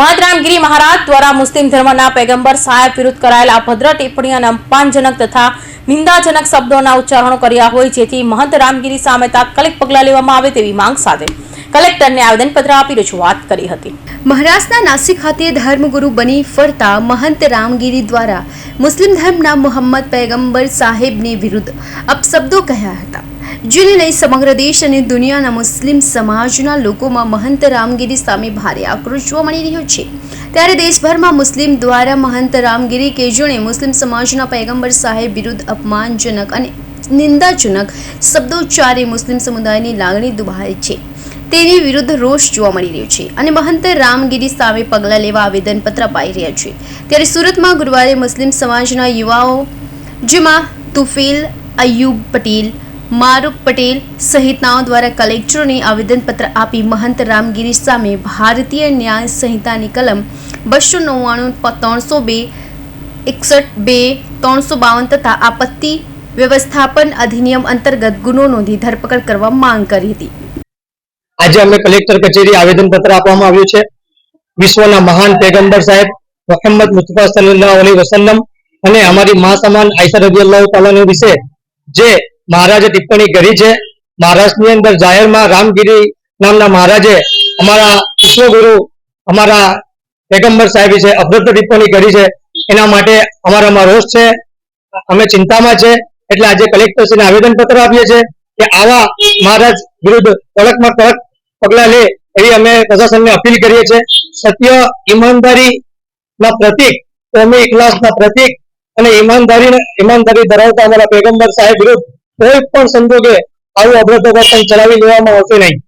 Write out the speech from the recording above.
મહદરામગીરી મહારાજ દ્વારા મુસ્લિમ ધર્મના પેગંબર સાહેબ વિરુદ્ધ કરાયેલા અભદ્ર ટિપ્પણી અને અપમાનજનક તથા નિંદાજનક શબ્દોના ઉચ્ચારણો કર્યા હોય, જેથી મહંત રામગીરી સામે તાત્કાલિક પગલાં લેવામાં આવે તેવી માંગ સાથે કલેક્ટરને આવેદનપત્ર આપી રજૂઆત કરી હતી. મહારાષ્ટ્રના નાસિક ખાતે ધર્મગુરુ બની ફરતા મહંત રામગીરી દ્વારા મુસ્લિમ ધર્મના મોહમ્મદ પૈગંબર સાહેબની વિરુદ્ધ અપશબ્દો કહ્યા હતા. જેને લઈ સમગ્ર દેશ અને દુનિયાના મુસ્લિમ સમાજના લોકોમાં મહંત રામગીરી સામે ભારે આક્રોશ જોવા મળી રહ્યો છે. ત્યારે દેશભરમાં મુસ્લિમ દ્વારા મહંત રામગીરી કે જેણે મુસ્લિમ સમાજના પૈગંબર સાહેબ વિરુદ્ધ અપમાનજનક અને નિંદાજનક શબ્દોચ્ચારે મુસ્લિમ સમુદાયની લાગણી દુભાઈ છે. તેની વિરુદ્ધ રોષ જોવા મળી રહ્યો છે અને મહંત રામગીરી સામે પગલાં લેવા આવેદનપત્ર અપાઈ રહ્યા છે. ત્યારે સુરતમાં ગુરુવારે મુસ્લિમ સમાજના યુવાઓ જેમાં તુફેલ અયુબ પટેલ મારૂક પટેલ સહિતનાઓ દ્વારા કલેક્ટરોને આવેદનપત્ર આપી મહંત રામગીરી સામે ભારતીય ન્યાય સંહિતાની કલમ બસો નવ્વાણું, ત્રણસો બે, એકસઠ બે, ત્રણસો બાવન તથા આપત્તિ વ્યવસ્થાપન અધિનિયમ અંતર્ગત ગુનો નોંધી ધરપકડ કરવા માંગ કરી હતી. આજે અમે કલેક્ટર કચેરી આવેદનપત્ર આપવામાં આવ્યું છે. વિશ્વના મહાન પેગંબર સાહેબ, મોહમ્મદ મુસ્તફા સલ્લાહ અલી વસલ્લમ અને અમારી મા સમાન આયસા રબી અલ્લાહ વિશે જે મહારાજે ટિપ્પણી કરી છે. મહારાષ્ટ્રની અંદર જાહેરમાં રામગીરી નામના મહારાજે અમારા વિશ્વગુરુ, અમારા પેગંબર સાહેબ વિશે અભદ્ર ટિપ્પણી કરી છે, એના માટે અમારામાં રોષ છે. અમે ચિંતામાં છે. એટલે આજે કલેક્ટરશ્રીને આવેદનપત્ર આપીએ છીએ કે આવા મહારાજ વિરુદ્ધ કડકમાં કડક પગલા લે એવી અમે પ્રશાસનને અપીલ કરીએ છીએ. સત્ય ઈમાનદારી ના પ્રતિક, કોમી ઇખલાસના પ્રતિક અને ઈમાનદારી ઈમાનદારી ધરાવતા અમારા પેગંબર સાહેબ વિરુદ્ધ કોઈ પણ સંજોગે આવું અભદ્ર વર્તન ચલાવી લેવામાં આવશે નહીં.